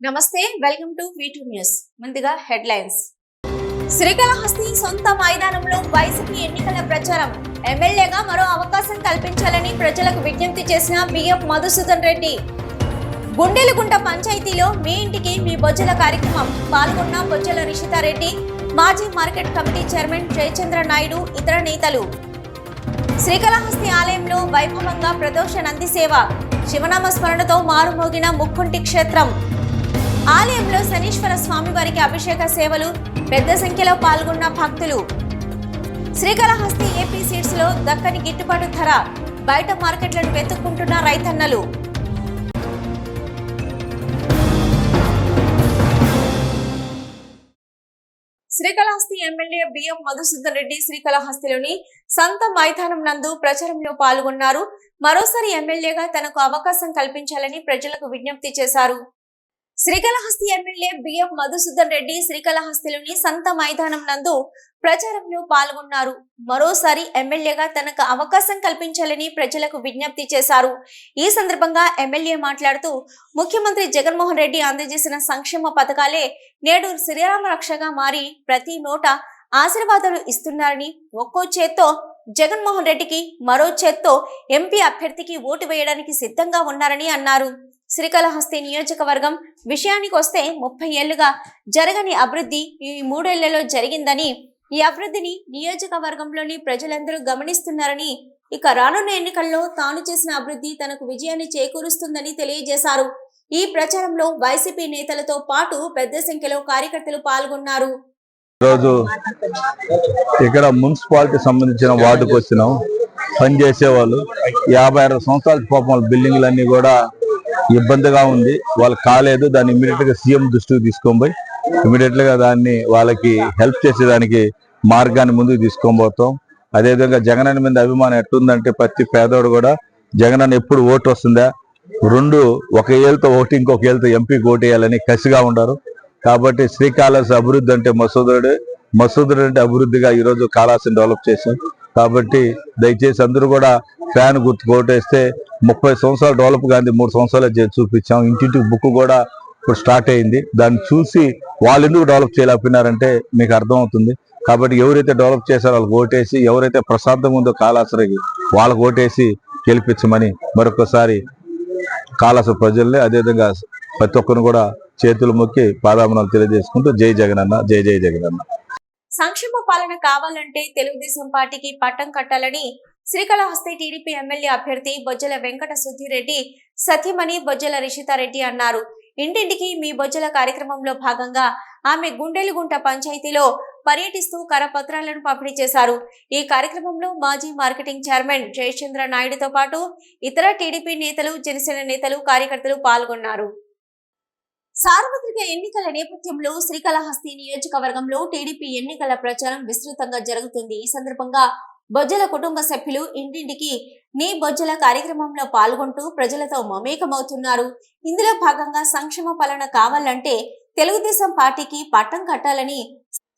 నమస్తే welcome to two news ముందుగా headlines. Srikalahasti సొంత మైదానంలో వైసీపీ ఎన్నికల ప్రచారం. ఎమ్మెల్యేగా మరో అవకాశం కల్పించాలని ప్రజలకు విజ్ఞప్తి చేసిన బిఎఫ్ మధుసూదన్ రెడ్డి. గుండెలగుంట పంచాయతీలో మీ ఇంటికి మీ బొజ్జల కార్యక్రమం. పాల్గొన్న బొజ్జల రిషితారెడ్డి మాజీ market committee chairman Jayachandra Naidu ఇతర నేతలు. శ్రీకాళహస్తి ఆలయంలో వైభవంగా ప్రదోష నంది సేవ. శివనామ స్మరణతో మారుమోగిన ముక్కుంటి క్షేత్రం. ఆలయంలో శనీశ్వర స్వామి వారికి అభిషేక సేవలు పెద్ద సంఖ్యలో పాల్గొన్న భక్తులు. శ్రీకాళహస్తి ఏపీ సీడ్స్లో దక్కని గిట్టుబాటు ధర బయట మార్కెట్లను వెతుక్కుంటున్న రైతన్నలు. శ్రీకాళహస్తి ఎమ్మెల్యే బిఎం మధుసూదన్ రెడ్డి శ్రీకాళహస్తిలోని సంత మైదానం నందు ప్రచారంలో పాల్గొన్నారు. మరోసారి ఎమ్మెల్యేగా తనకు అవకాశం కల్పించాలని ప్రజలకు విజ్ఞప్తి చేశారు. శ్రీకాళహస్తి ఎమ్మెల్యే బిఎం మధుసూదన్ రెడ్డి శ్రీకాళహస్తిలోని సంత మైదానం నందు ప్రచారంలో పాల్గొన్నారు. మరోసారి ఎమ్మెల్యేగా తనకు అవకాశం కల్పించాలని ప్రజలకు విజ్ఞప్తి చేశారు. ఈ సందర్భంగా ఎమ్మెల్యే మాట్లాడుతూ ముఖ్యమంత్రి జగన్మోహన్ రెడ్డి అందజేసిన సంక్షేమ పథకాలే నేడు శ్రీరామ రక్షగా మారి ప్రతి నోట ఆశీర్వాదాలు ఇస్తున్నారని ఒక్కో చేత్తో జగన్మోహన్ రెడ్డికి మరో చేత్తో ఎంపీ అభ్యర్థికి ఓటు వేయడానికి సిద్ధంగా ఉన్నారని అన్నారు. శ్రీకాళహస్తి నియోజకవర్గం విషయానికి వస్తే ముప్పై ఏళ్ళుగా జరగని అభివృద్ధి ఈ మూడేళ్ళలో జరిగిందని ఈ అభివృద్ధిని నియోజకవర్గంలోని ప్రజలందరూ గమనిస్తున్నారని ఇక రానున్న ఎన్నికల్లో తాను చేసిన అభివృద్ధి తనకు విజయాన్ని చేకూరుస్తుందని తెలియజేశారు. ఈ ప్రచారంలో వైసీపీ నేతలతో పాటు పెద్ద సంఖ్యలో కార్యకర్తలు పాల్గొన్నారు. ఈరోజు ఇక్కడ మున్సిపాలిటీ సంబంధించిన వార్డుకు వచ్చినాం పనిచేసే వాళ్ళు యాభై అరవై సంవత్సరాల పాపం బిల్డింగ్లన్నీ కూడా ఇబ్బందిగా ఉంది. వాళ్ళు కాలేదు. దాన్ని ఇమీడియట్గా సీఎం దృష్టికి తీసుకొని ఇమీడియట్గా దాన్ని వాళ్ళకి హెల్ప్ చేసేదానికి మార్గాన్ని ముందుకు తీసుకొని పోతాం. అదేవిధంగా జగనన్న మీద అభిమానం ఎట్లుందంటే ప్రతి పేదోడు కూడా జగనన్న ఎప్పుడు ఓటు వస్తుందా? రెండు ఒక ఏళ్ళతో ఒకటి ఇంకొక ఏళ్ళతో ఎంపీకి ఓటు వేయాలని కసిగా ఉండరు. కాబట్టి శ్రీకాళహస్తి అభివృద్ధి అంటే మసూదరుడు. మసూదరుడు రెడ్డి అభివృద్ధిగా ఈరోజు కాళాస్తిని డెవలప్ చేశాం. కాబట్టి దయచేసి అందరూ కూడా ఫ్యాన్ గుర్తు కోటేస్తే ముప్పై సంవత్సరాలు డెవలప్ గాంధీ మూడు సంవత్సరాలు చేసి చూపించాం. ఇంటింటి బుక్ కూడా ఇప్పుడు స్టార్ట్ అయింది. దాన్ని చూసి వాళ్ళు ఎందుకు డెవలప్ చేయలేకపోయినారంటే మీకు అర్థమవుతుంది. కాబట్టి ఎవరైతే డెవలప్ చేశారో వాళ్ళకి ఓటేసి ఎవరైతే ప్రశాంతంగా ఉందో కాళాశ్రకి వాళ్ళకి ఓటేసి గెలిపించమని మరొకసారి కాళాశ్ర ప్రజల్ని అదేవిధంగా ప్రతి ఒక్కరిని కూడా చేతులు మొక్కి పాదామనాలు తెలియజేసుకుంటూ జై జగనన్న జై జై జగనన్న. సంక్షేమ పాలన కావాలంటే తెలుగుదేశం పార్టీకి పట్టం కట్టాలని శ్రీకాళహస్తి టీడీపీ ఎమ్మెల్యే అభ్యర్థి బొజ్జల వెంకట సుధీరెడ్డి సతీమణి బొజ్జల రిషితారెడ్డి అన్నారు. ఇంటింటికి మీ బొజ్జల కార్యక్రమంలో భాగంగా ఆమె గుండెలుగుంట పంచాయతీలో పర్యటిస్తూ కరపత్రాలను పంపిణీ చేశారు. ఈ కార్యక్రమంలో మాజీ మార్కెటింగ్ చైర్మన్ జయచంద్ర నాయుడుతో పాటు ఇతర టీడీపీ నేతలు జనసేన నేతలు కార్యకర్తలు పాల్గొన్నారు. సార్వత్రిక ఎన్నికల నేపథ్యంలో శ్రీకాళహస్తి నియోజకవర్గంలో టీడీపీ ఎన్నికల ప్రచారం విస్తృతంగా జరుగుతుంది. ఈ సందర్భంగా బొజ్జల కుటుంబ సభ్యులు ఇంటింటికి నీ బొజ్జల కార్యక్రమంలో పాల్గొంటూ ప్రజలతో మమేకమవుతున్నారు. ఇందులో భాగంగా సంక్షేమ పాలన కావాలంటే తెలుగుదేశం పార్టీకి పట్టం కట్టాలని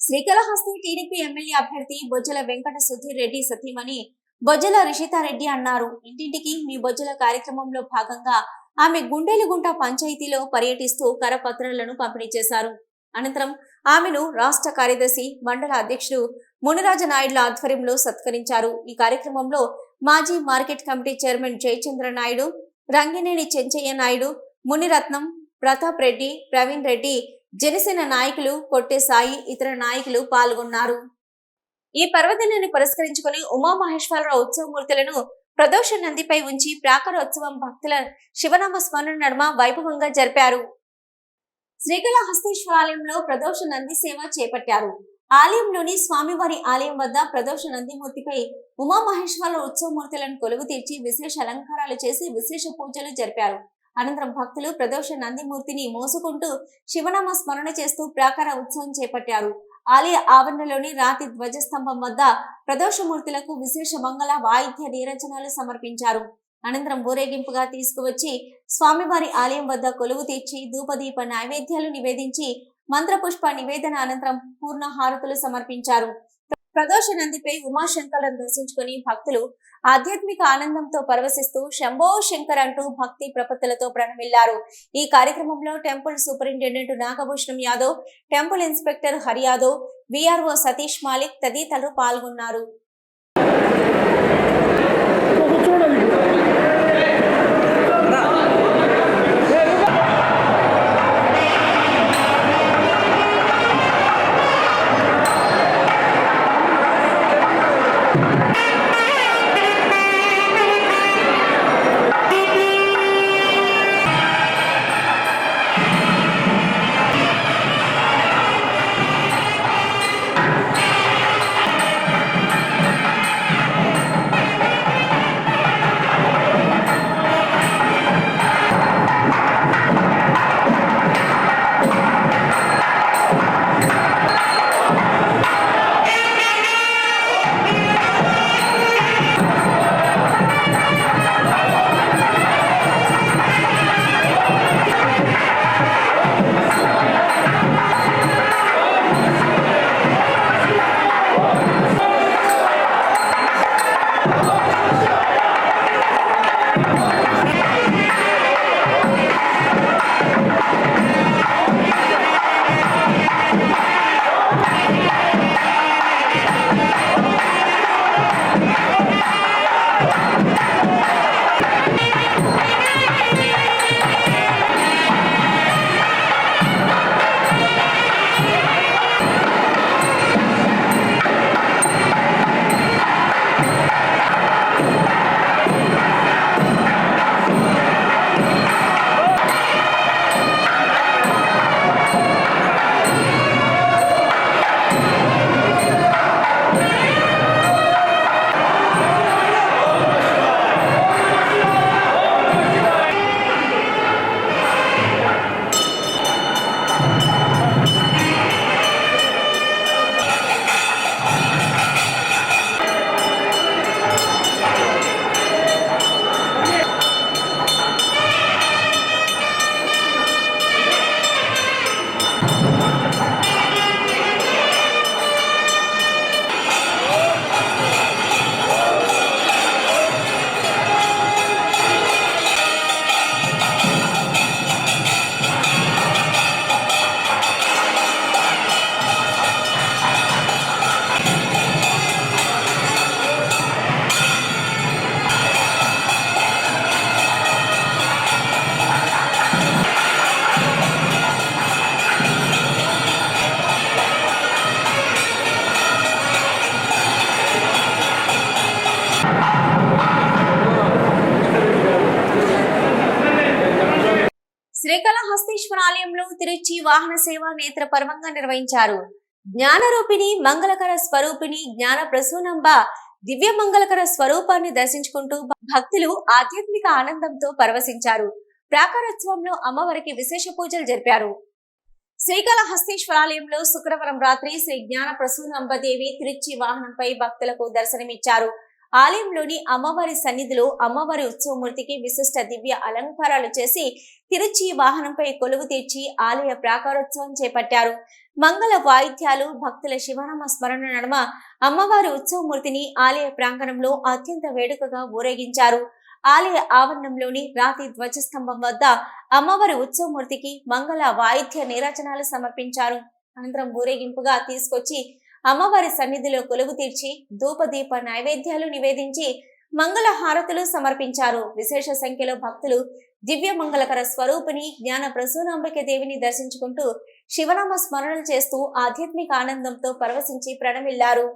శ్రీకాళహస్తి టీడీపీ ఎమ్మెల్యే అభ్యర్థి బొజ్జల వెంకట సుధీర్ రెడ్డి సతీమణి బొజ్జల రిషితారెడ్డి అన్నారు. ఇంటింటికి మీ బొజ్జల కార్యక్రమంలో భాగంగా ఆమె గుండెలుగుంట పంచాయతీలో పర్యటిస్తూ కరపత్రాలను పంపిణీ చేశారు. అనంతరం ఆమెను రాష్ట్ర కార్యదర్శి మండల అధ్యక్షుడు మునిరాజ నాయుడుల ఆధ్వర్యంలో సత్కరించారు. ఈ కార్యక్రమంలో మాజీ market committee chairman Jayachandra Naidu Rangineni Chenchaiah Naidu Muniratnam Pratap Reddy Praveen Reddy Janasena నాయకులు కొట్టే సాయి ఇతర నాయకులు పాల్గొన్నారు. ఈ పర్వదినాన్ని పురస్కరించుకుని ఉమామహేశ్వరరావు ఉత్సవమూర్తులను ప్రదోష నందిపై ఉంచి ప్రాకారోత్సవం భక్తుల శివనామ స్మరణ నడుమ వైభవంగా జరిపారు. శ్రీకాళహస్తీశ్వరాలయంలో ప్రదోష నంది సేవ చేపట్టారు. ఆలయంలోని స్వామివారి ఆలయం వద్ద ప్రదోష నందిమూర్తిపై ఉమామహేశ్వర ఉత్సవమూర్తులను కొలువు తీర్చి విశేష అలంకారాలు చేసి విశేష పూజలు జరిపారు. అనంతరం భక్తులు ప్రదోష నందిమూర్తిని మోసుకుంటూ శివనామ స్మరణ చేస్తూ ప్రాకార ఉత్సవం చేపట్టారు. ఆలయ ఆవరణలోని రాతి ధ్వజస్తంభం వద్ద ప్రదోషమూర్తులకు విశేష మంగళ వాయిద్య నీరచనాలు సమర్పించారు. అనంతరం ఊరేగింపుగా తీసుకువచ్చి స్వామివారి ఆలయం వద్ద కొలువు తీర్చి ధూపదీప నైవేద్యాలు నివేదించి మంత్రపుష్ప నివేదన అనంతరం పూర్ణ హారతులు సమర్పించారు. ప్రదోష నందిపై ఉమాశంకరం దర్శించుకుని భక్తులు ఆధ్యాత్మిక ఆనందంతో పరవశిస్తూ శంభో శంకర్ అంటూ భక్తి ప్రపత్తులతో ప్రణమిల్లారు. ఈ కార్యక్రమంలో temple superintendent Nagabhushanam Yadav temple inspector Hari Yadav VRO Satish Malik తదితరులు పాల్గొన్నారు. వాహన సేవ నేత్ర పర్వంగా నిర్వహించారు. జ్ఞానరూపిణి మంగళకర స్వరూపిణి జ్ఞాన ప్రసూనంబ దివ్య మంగళకర స్వరూపాన్ని దర్శించుకుంటూ భక్తులు ఆధ్యాత్మిక ఆనందంతో పరవశించారు. ప్రాకారోత్సవంలో అమ్మవారికి విశేష పూజలు జరిపారు. శ్రీకాళహస్తీశ్వరాలయంలో శుక్రవారం రాత్రి శ్రీ జ్ఞాన ప్రసూనంబదేవి తిరుచి వాహనంపై భక్తులకు దర్శనమిచ్చారు. ఆలయంలోని అమ్మవారి సన్నిధిలో అమ్మవారి ఉత్సవమూర్తికి విశిష్ట దివ్య అలంకారాలు చేసి తిరుచి వాహనంపై కొలువు తీర్చి ఆలయ ప్రాకారోత్సవం చేపట్టారు. మంగళ వాయిద్యాలు భక్తుల శివనామ స్మరణ నడుమ అమ్మవారి ఉత్సవమూర్తిని ఆలయ ప్రాంగణంలో అత్యంత వేడుకగా ఊరేగించారు. ఆలయ ఆవరణంలోని రాతి ధ్వజస్తంభం వద్ద అమ్మవారి ఉత్సవమూర్తికి మంగళ వాయిద్య నీరాజనాలు సమర్పించారు. అనంతరం ఊరేగింపుగా తీసుకొచ్చి అమ్మవారి సన్నిధిలో కొలువు తీర్చి ధూపదీప నైవేద్యాలు నివేదించి మంగళ హారతులు సమర్పించారు. విశేష సంఖ్యలో భక్తులు దివ్య మంగళకర స్వరూపిణి జ్ఞాన ప్రసూనాంబిక దేవిని దర్శించుకుంటూ శివనామ స్మరణలు చేస్తూ ఆధ్యాత్మిక ఆనందంతో పరవశించి ప్రణమిల్లారు.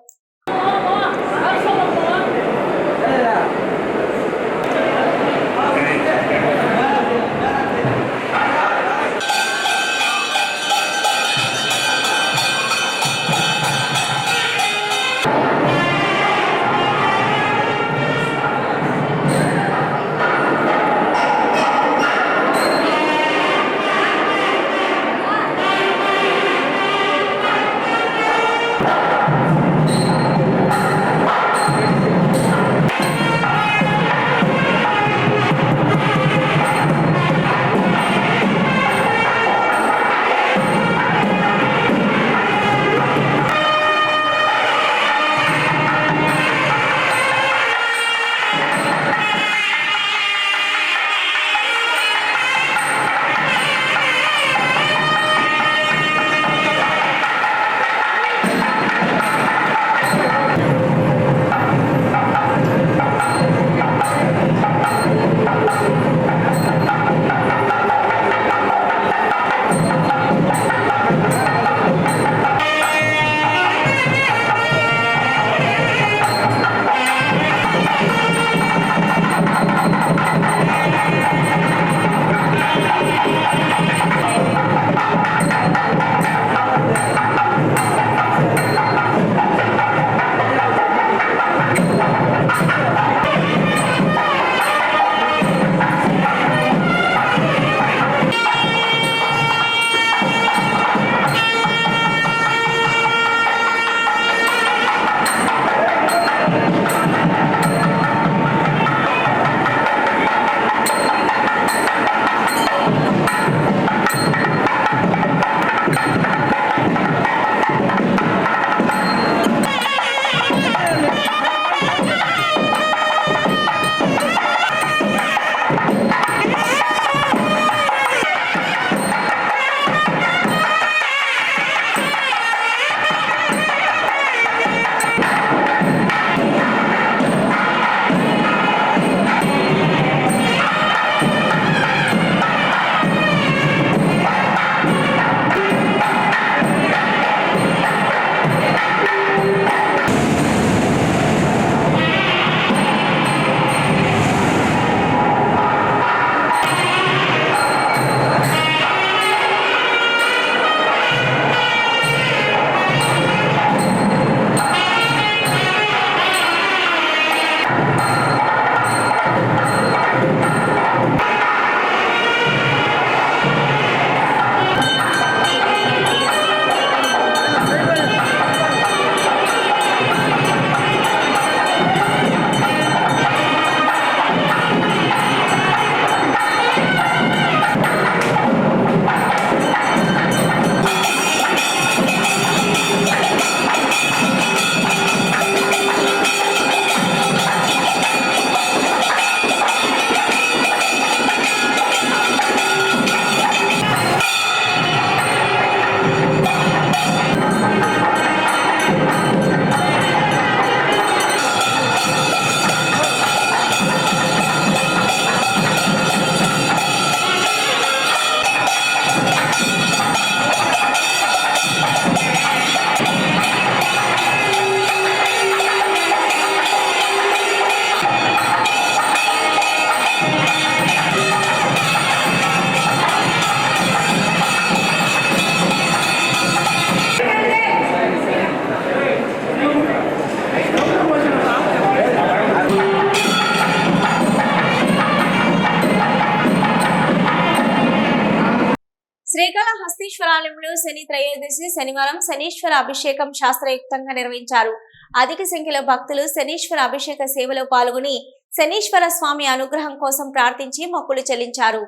శని త్రయోదశి శనివారం శనీశ్వర అభిషేకం శాస్త్రయుక్తంగా నిర్వహించారు. అధిక సంఖ్యలో భక్తులు శనీశ్వర అభిషేక సేవలో పాల్గొని శనీశ్వర స్వామి అనుగ్రహం కోసం ప్రార్థించి మొక్కులు చెల్లించారు.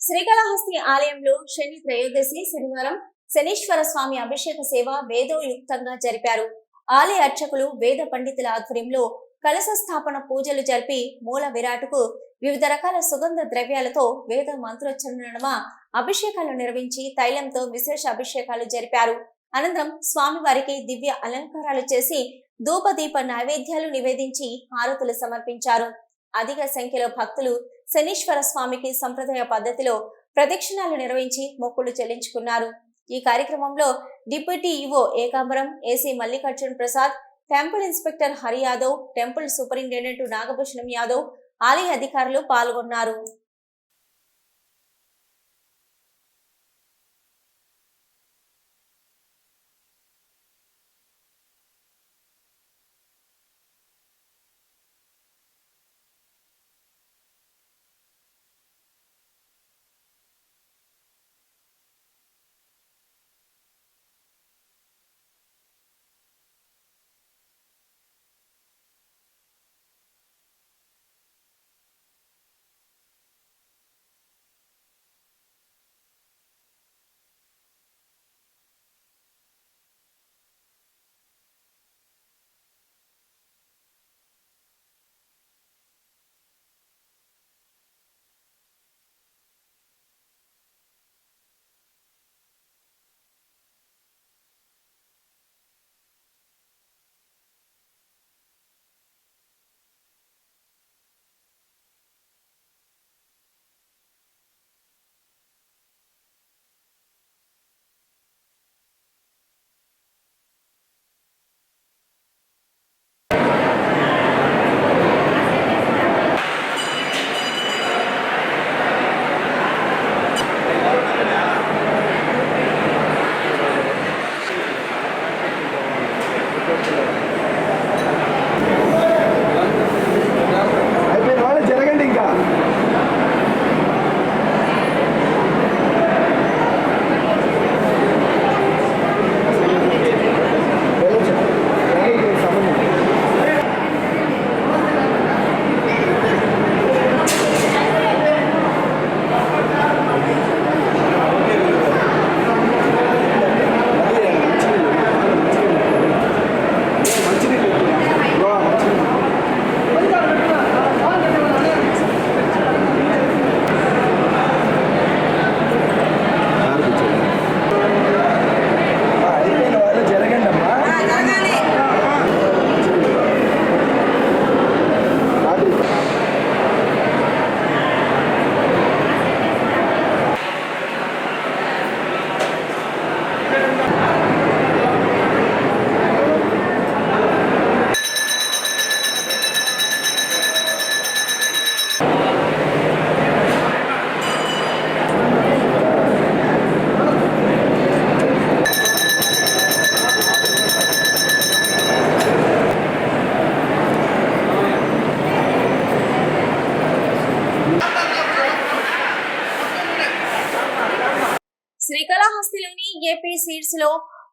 శ్రీకాళహస్తి ఆలయంలో శని త్రయోదశి శనివారం శనీశ్వర స్వామి అభిషేక సేవ వేదోయుక్తంగా జరిపారు. ఆలయ అర్చకులు వేద పండితుల ఆధ్వర్యంలో కలశ స్థాపన పూజలు జరిపి మూల విరాటుకు వివిధ రకాల సుగంధ ద్రవ్యాలతో వేద మంత్రోచ్చరణ అభిషేకాలు నిర్వహించి తైలంతో విశేష అభిషేకాలు జరిపారు. అనంతరం స్వామివారికి దివ్య అలంకారాలు చేసి ధూపదీప నైవేద్యాలు నివేదించి హారతులు సమర్పించారు. అధిక సంఖ్యలో భక్తులు శనీశ్వర స్వామికి సంప్రదాయ పద్ధతిలో ప్రదక్షిణాలు నిర్వహించి మొక్కులు చెల్లించుకున్నారు. ఈ కార్యక్రమంలో deputy EO Ekambaram AC Mallikarjun Prasad temple inspector Hari Yadav temple superintendent Nagabhushanam Yadav ఆలయ అధికారులు పాల్గొన్నారు.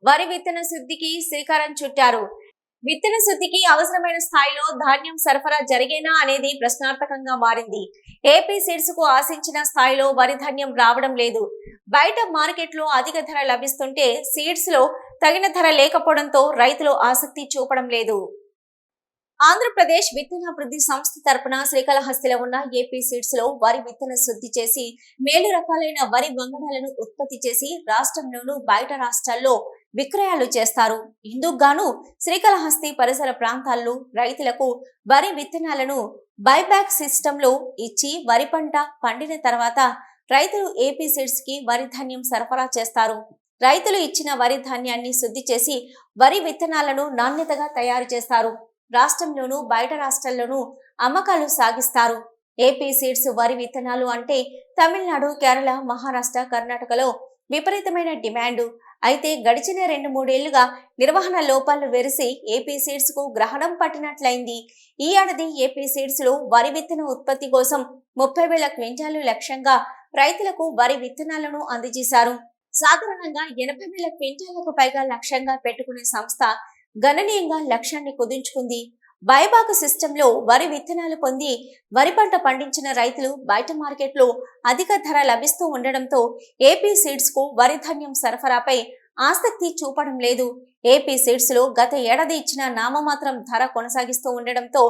వరి విత్తన శుద్ధికి శ్రీకారం చుట్టారు. విత్తన శుద్ధికి అవసరమైన స్థాయిలో ధాన్యం సరఫరా జరిగేనా అనేది ప్రశ్నార్థకంగా మారింది. ఏపీ సీడ్స్కు ఆశించిన స్థాయిలో వరి ధాన్యం రావడం లేదు. బయట మార్కెట్లో అధిక ధర లభిస్తుంటే సీడ్స్లో తగిన ధర లేకపోవడంతో రైతులు ఆసక్తి చూపడం లేదు. ఆంధ్రప్రదేశ్ విత్తనాభివృద్ధి సంస్థ తరపున శ్రీకాళహస్తిలో ఉన్న ఏపీ సీడ్స్లో వరి విత్తన శుద్ధి చేసి మేలు రకాలైన వరి వంగడాలను ఉత్పత్తి చేసి రాష్ట్రంలోనూ బయట రాష్ట్రాల్లో విక్రయాలు చేస్తారు. ఇందుకుగాను శ్రీకాళహస్తి పరిసర ప్రాంతాల్లో రైతులకు వరి విత్తనాలను బైబ్యాక్ సిస్టంలో ఇచ్చి వరి పంట పండిన తర్వాత రైతులు ఏపీ సీడ్స్కి వరి ధాన్యం సరఫరా చేస్తారు. రైతులు ఇచ్చిన వరి ధాన్యాన్ని శుద్ధి చేసి వరి విత్తనాలను నాణ్యతగా తయారు చేస్తారు. రాష్ట్రంలోనూ బయట రాష్ట్రాల్లోనూ అమ్మకాలు సాగిస్తారు. ఏపీ సీడ్స్ వరి విత్తనాలు అంటే తమిళనాడు కేరళ మహారాష్ట్ర కర్ణాటకలో విపరీతమైన డిమాండ్. అయితే గడిచిన రెండు మూడేళ్ళుగా నిర్వహణ లోపాలు వెరిసి ఏపీ సీడ్స్కు గ్రహణం పట్టినట్లయింది. ఈ ఏడాది ఏపీ సీడ్స్లో వరి విత్తన ఉత్పత్తి కోసం ముప్పై వేల క్వింటాలు లక్ష్యంగా రైతులకు వరి విత్తనాలను అందజేశారు. సాధారణంగా ఎనభై వేల క్వింటాలకు పైగా లక్ష్యంగా పెట్టుకునే సంస్థ గణనీయంగా లక్ష్యాన్ని కుదించుకుంది. బైబాక్ సిస్టంలో వరి విత్తనాలు పొంది వరి పంట పండించిన రైతులు బయట మార్కెట్లో అధిక ధర లభిస్తూ ఉండడంతో ఏపీ సీడ్స్కు వరి ధాన్యం సరఫరాపై ఆసక్తి చూపడం లేదు. ఏపీ సీడ్స్లో గత ఏడాది ఇచ్చిన నామమాత్రం ధర కొనసాగిస్తూ ఉండడంతో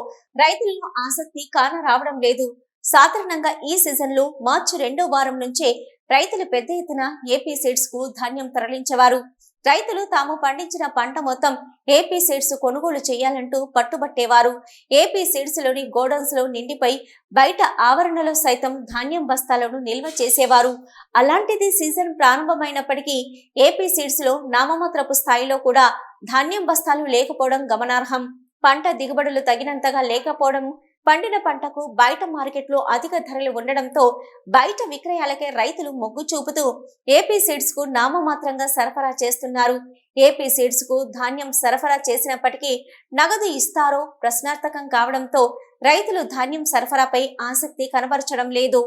రైతుల్లో ఆసక్తి కాన రావడం లేదు. సాధారణంగా ఈ సీజన్లో మార్చి రెండో వారం నుంచే రైతులు పెద్ద ఎత్తున ఏపీ సీడ్స్కు ధాన్యం తరలించేవారు. రైతులు తాము పండించిన పంట మొత్తం ఏపీ సీడ్స్ కొనుగోలు చేయాలంటూ పట్టుబట్టేవారు ఏపీ సీడ్స్లోని గోడౌన్స్లో నిండిపై బయట ఆవరణలో సైతం ధాన్యం బస్తాలను నిల్వ చేసేవారు. అలాంటిది సీజన్ ప్రారంభమైనప్పటికీ ఏపీ సీడ్స్లో నామమాత్రపు స్థాయిలో కూడా ధాన్యం బస్తాలు లేకపోవడం గమనార్హం. పంట దిగుబడులు తగినంతగా లేకపోవడం పండిన పంటకు బయట మార్కెట్లో అధిక ధరలు ఉండడంతో బయట విక్రయాలకే రైతులు మొగ్గు చూపుతూ ఏపీ సీడ్స్కు నామమాత్రంగా సరఫరా చేస్తున్నారు. ఏపీ సీడ్స్కు ధాన్యం సరఫరా చేసినప్పటికీ నగదు ఇస్తారో ప్రశ్నార్థకం కావడంతో రైతులు ధాన్యం సరఫరాపై ఆసక్తి కనబరచడం లేదు.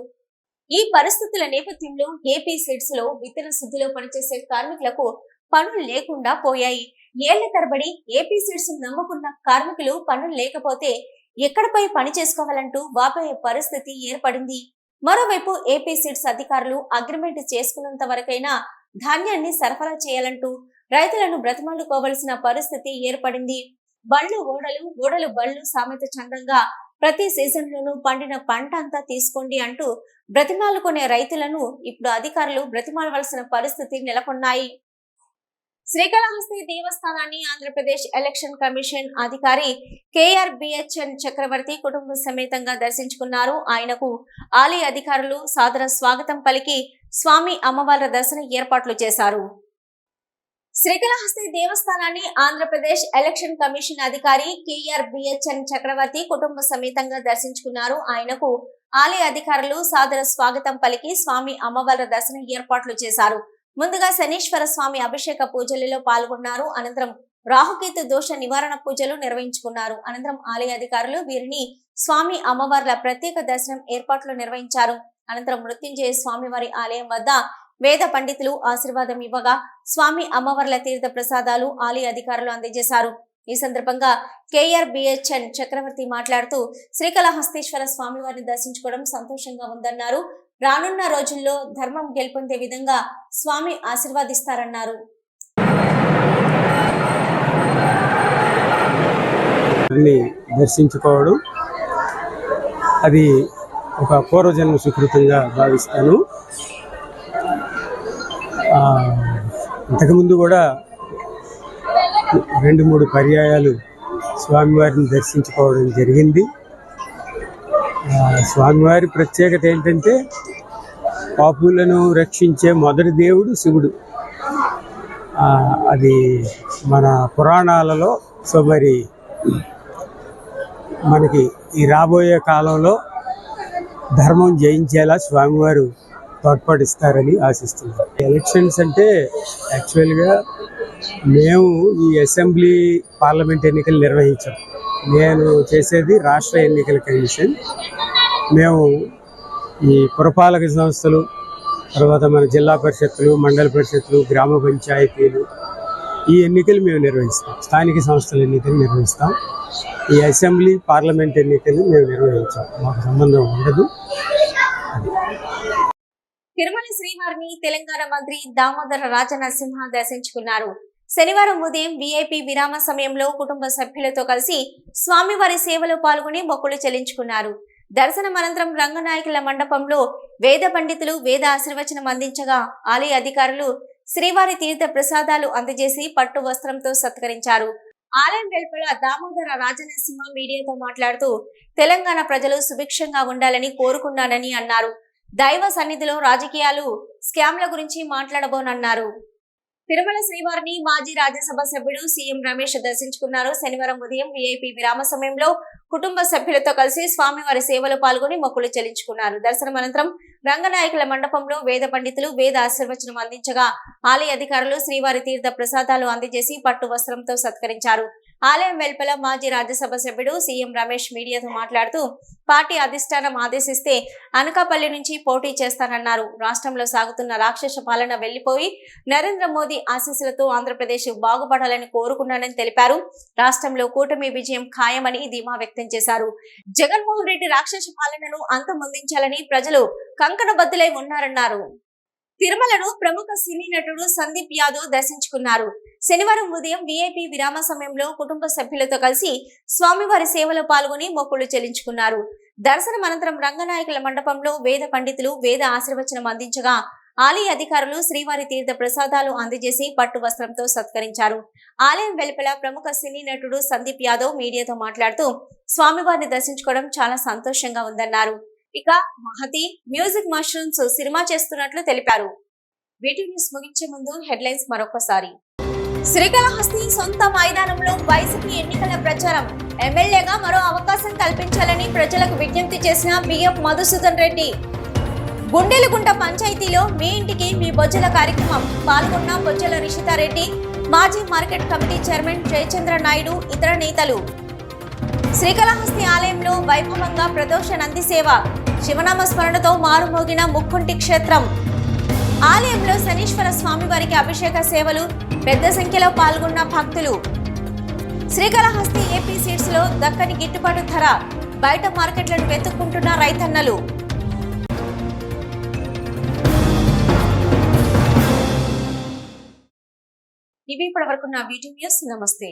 ఈ పరిస్థితుల నేపథ్యంలో ఏపీ సీడ్స్లో విత్తన శుద్ధిలో పనిచేసే కార్మికులకు పనులు లేకుండా పోయాయి. ఏళ్ళ తరబడి ఏపీ సీడ్స్ నమ్ముకున్న కార్మికులు పనులు లేకపోతే ఎక్కడపై పని చేసుకోవాలంటూ వాపోయే పరిస్థితి ఏర్పడింది. మరోవైపు ఏపీ సీడ్స్ అధికారులు అగ్రిమెంట్ చేసుకున్నంత వరకైనా ధాన్యాన్ని సరఫరా చేయాలంటూ రైతులను బ్రతిమాలుకోవలసిన పరిస్థితి ఏర్పడింది. బళ్ళు ఓడలు ఓడలు బళ్ళు సామెత చందంగా ప్రతి సీజన్లోనూ పండిన పంట అంతా తీసుకోండి అంటూ బ్రతిమాలుకునే రైతులను ఇప్పుడు అధికారులు బ్రతిమాలవలసిన పరిస్థితి నెలకొన్నాయి. శ్రీకాళహస్తి దేవస్థానాన్ని ఆంధ్రప్రదేశ్ ఎలక్షన్ కమిషన్ అధికారి K R B H N Chakravarthi కుటుంబ సమేతంగా దర్శించుకున్నారు. ఆయనకు ఆలయ అధికారులు సాదర స్వాగతం పలికి స్వామి అమ్మవార్ల దర్శన ఏర్పాట్లు చేశారు. శ్రీకాళహస్తి దేవస్థానాన్ని ఆంధ్రప్రదేశ్ ఎలక్షన్ కమిషన్ అధికారి K R B H N Chakravarthi కుటుంబ సమేతంగా దర్శించుకున్నారు. ఆయనకు ఆలయ అధికారులు సాదర స్వాగతం పలికి స్వామి అమ్మవార్ల దర్శన ఏర్పాట్లు చేశారు. ముందుగా శనీశ్వర స్వామి అభిషేక పూజలలో పాల్గొన్నారు. అనంతరం రాహుకేతు దోష నివారణ పూజలు నిర్వహించుకున్నారు. అనంతరం ఆలయ అధికారులు వీరిని స్వామి అమ్మవార్ల ప్రత్యేక దర్శనం ఏర్పాట్లు నిర్వహించారు. అనంతరం మృత్యుంజయ స్వామివారి ఆలయం వద్ద వేద పండితులు ఆశీర్వాదం ఇవ్వగా స్వామి అమ్మవార్ల తీర్థ ప్రసాదాలు ఆలయ అధికారులు అందజేశారు. ఈ సందర్భంగా కేఆర్ బిహెచ్ఎన్ చక్రవర్తి మాట్లాడుతూ శ్రీకాళహస్తీశ్వర స్వామివారిని దర్శించుకోవడం సంతోషంగా ఉందన్నారు. రానున్న రోజుల్లో ధర్మం గెలుపొందే విధంగా స్వామి ఆశీర్వాదిస్తారన్నారు. దర్శించుకోవడం అది ఒక పూర్వజన్మ సుకృతంగా భావిస్తాను. ఆ, ఇంతకుముందు కూడా రెండు మూడు పర్యాయాలు స్వామివారిని దర్శించుకోవడం జరిగింది. స్వామివారి ప్రత్యేకత ఏంటంటే పాపులను రక్షించే మొదటి దేవుడు శివుడు. అది మన పురాణాలలో సో మరి మనకి ఈ రాబోయే కాలంలో ధర్మం జయించేలా స్వామివారు తోడ్పడిస్తారని ఆశిస్తున్నాం. ఎలక్షన్స్ అంటే యాక్చువల్గా మేము ఈ అసెంబ్లీ పార్లమెంట్ ఎన్నికలు నిర్వహించాం. నేను చేసేది రాష్ట్ర ఎన్నికల కమిషన్. మేము ఈ పురపాలక సంస్థలు తర్వాత మన జిల్లా పరిషత్తులు మండల పరిషత్తులు గ్రామ పంచాయతీలు ఈ ఎన్నికలు మేము నిర్వహిస్తాం. స్థానిక సంస్థల ఎన్నికలు నిర్వహిస్తాం. ఈ అసెంబ్లీ పార్లమెంట్ ఎన్నికలు మేము నిర్వహించాం. మాకు సంబంధం ఉండదు. తిరుమల శ్రీవారిని తెలంగాణ మంత్రి దామోదర రాజనరసింహ దర్శించుకున్నారు. శనివారం ఉదయం వీఐపీ విరామ సమయంలో కుటుంబ సభ్యులతో కలిసి స్వామివారి సేవలో పాల్గొని మొక్కులు చెల్లించుకున్నారు. దర్శనం అనంతరం రంగనాయకుల మండపంలో వేద పండితులు వేద ఆశీర్వచనం అందించగా ఆలయ అధికారులు శ్రీవారి తీర్థ ప్రసాదాలు అందజేసి పట్టు వస్త్రంతో సత్కరించారు. ఆలయం వెలుపల దామోదర రాజనరసింహ మీడియాతో మాట్లాడుతూ తెలంగాణ ప్రజలు సుభిక్షంగా ఉండాలని కోరుకున్నానని అన్నారు. దైవ సన్నిధిలో రాజకీయాలు స్కామ్ల గురించి మాట్లాడబోనన్నారు. తిరుమల శ్రీవారిని మాజీ రాజ్యసభ సభ్యుడు సీఎం రమేష్ దర్శించుకున్నారు. శనివారం ఉదయం వీఐపీ విరామ సమయంలో కుటుంబ సభ్యులతో కలిసి స్వామివారి సేవలో పాల్గొని మొక్కులు చెల్లించుకున్నారు. దర్శనం అనంతరం రంగనాయకుల మండపంలో వేద పండితులు వేద ఆశీర్వచనం అందించగా ఆలయ అధికారులు శ్రీవారి తీర్థ ప్రసాదాలు అందజేసి పట్టు వస్త్రంతో సత్కరించారు. ఆలయం వెలుపల మాజీ రాజ్యసభ సభ్యుడు సీఎం రమేష్ మీడియాతో మాట్లాడుతూ పార్టీ అధిష్టానం ఆదేశిస్తే అనకాపల్లి నుంచి పోటీ చేస్తానన్నారు. రాష్ట్రంలో సాగుతున్న రాక్షస పాలన వెళ్ళిపోయి నరేంద్ర మోదీ ఆశీస్సులతో ఆంధ్రప్రదేశ్ బాగుపడాలని కోరుకున్నానని తెలిపారు. రాష్ట్రంలో కూటమి విజయం ఖాయమని ధీమా వ్యక్తం చేశారు. జగన్మోహన్ రెడ్డి రాక్షస పాలనను అంతమొందించాలని ప్రజలు కంకణబద్దులై ఉన్నారన్నారు. తిరుమలను ప్రముఖ సినీ నటుడు సందీప్ యాదవ్ దర్శించుకున్నారు. శనివారం ఉదయం విఐపి విరామ సమయంలో కుటుంబ సభ్యులతో కలిసి స్వామివారి సేవలో పాల్గొని మొక్కులు చెల్లించుకున్నారు. దర్శనం అనంతరం రంగనాయకుల మండపంలో వేద పండితులు వేద ఆశీర్వచనం అందించగా ఆలయ అధికారులు శ్రీవారి తీర్థ ప్రసాదాలు అందజేసి పట్టు వస్త్రంతో సత్కరించారు. ఆలయం వెలుపల ప్రముఖ సినీ నటుడు సందీప్ యాదవ్ మీడియాతో మాట్లాడుతూ స్వామివారిని దర్శించుకోవడం చాలా సంతోషంగా ఉందన్నారు. ఇక మహతి మ్యూజిక్ మష్రూమ్స్ సినిమా చేస్తున్నట్లు తెలిపారు. వీటి న్యూస్ ముగించే ముందు హెడ్లైన్స్ మరొకసారి. శ్రీకాళహస్తి సొంత మైదానంలో వైసీపీ ఎన్నికల ప్రచారం. ఎమ్మెల్యేగా మరో అవకాశం కల్పించాలని ప్రజలకు విజ్ఞప్తి చేసిన బిఎఫ్ మధుసూదన్ రెడ్డి. గుండెలగుంట పంచాయతీలో మీ ఇంటికి మీ బొజ్జల కార్యక్రమం. పాల్గొన్న బొజ్జల రిషితారెడ్డి మాజీ market committee chairman Jayachandra Naidu ఇతర నేతలు. శ్రీకాళహస్తి ఆలయంలో వైభవంగా ప్రదోష నంది సేవ శివనామ స్మరణతో మారుమోగిన ముక్కుంటి క్షేత్రం. ఆలయంలో శనీశ్వర స్వామివారికి అభిషేక సేవలు పెద్ద సంఖ్యలో పాల్గొన్న భక్తులు. శ్రీకాళహస్తి ఏపీ సీడ్స్లో దక్కని గిట్టుబాటు ధర బయట మార్కెట్లను వెతుక్కుంటున్న రైతన్నలు. ఇవి ఇప్పటి వరకు నా వీడియో న్యూస్. నమస్తే.